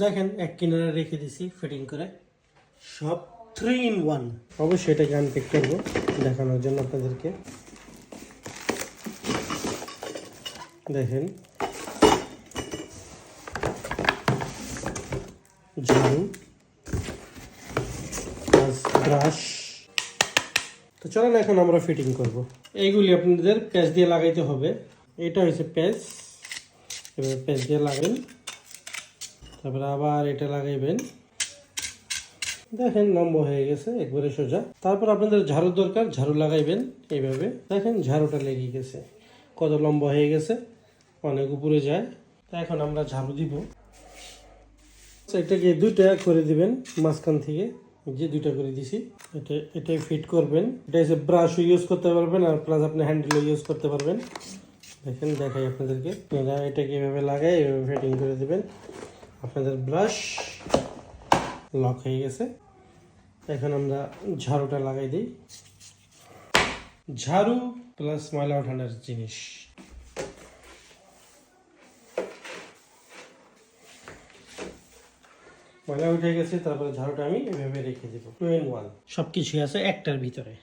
দেখেন, এক কিনারে রেখে দিছি ফিটিং করে। সব থ্রি ইন ওয়ান অবশ্যই এটাকে আনপিক করব, দেখানোর জন্য আপনাদেরকে। দেখেন। ঝাড়ু। ব্রাশ তো চলেন, এখন আমরা ফিটিং করব। এইগুলি আপনাদের প্যাচ দিয়ে লাগাইতে হবে। এটা হচ্ছে প্যাচ এবার প্যাচ দিয়ে লাগাবেন তারপরে আবার এটা লাগাইবেন। দেখেন লম্বা হয়ে গেছে একবারে সোজা। তারপর আপনাদের ঝাড়ু দরকার ঝাড়ু লাগাইবেন এইভাবে। দেখেন ঝাড়ুটা লেগে গেছে কত লম্বা হয়ে গেছে অনেক উপরে যায়। তা এখন আমরা ঝাড়ু দিব। আচ্ছা, এটাকে দুইটা করে দিবেন মাঝখান থেকে। যে দুইটা করে দিছি এটা এটাই ফিট করবেন। এটা হচ্ছে ব্রাশ ইউজ করতে পারবেন আর প্লাস আপনি হ্যান্ডেলও ইউজ করতে পারবেন। দেখেন দেখাই আপনাদেরকে। এটাকে এভাবে লাগাই এভাবে ফিটিং করে দিবেন। আপনাদের ব্রাশ লক হয়ে গেছে। এখন আমরা ঝাড়ুটা লাগাই দিই। ঝাড়ু প্লাস ময়লা ওঠানোর জিনিস। ময়লা উঠে গেছে, তারপরে ঝাড়ুটা আমি এভাবে রেখে দেবো। টু ইন ওয়ান সব কিছুই আছে একটার ভিতরে।